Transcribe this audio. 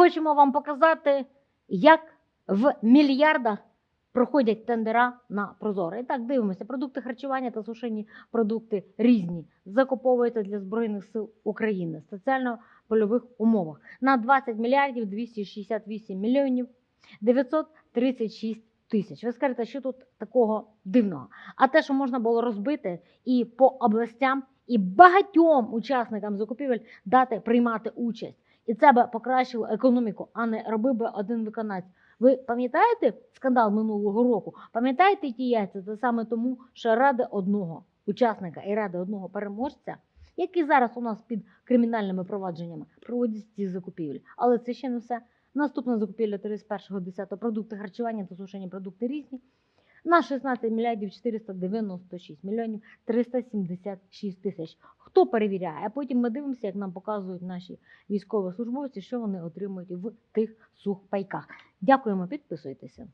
хочемо вам показати, як в мільярдах проходять тендера на Прозоро. І так дивимося, продукти харчування та сушені продукти різні закуповуються для Збройних сил України в соціально-польових умовах на 20 мільярдів 268 мільйонів 936 тисяч. Ви скажете, що тут такого дивного? А те, що можна було розбити і по областям, і багатьом учасникам закупівель дати приймати участь. І це би покращило економіку, а не робив би один виконавець. Ви пам'ятаєте скандал минулого року? Пам'ятаєте ті яйця? Це саме тому, що ради одного учасника і ради одного переможця, які зараз у нас під кримінальними провадженнями, проводять ці закупівлі. Але це ще не все. Наступна закупівля 31.10. продукти харчування та сушені продукти різні. На 16 мільярдів 496 мільйонів 376 тисяч. Хто перевіряє? А потім ми дивимося, як нам показують наші військовослужбовці, що вони отримують в тих сухпайках. Дякуємо, підписуйтеся.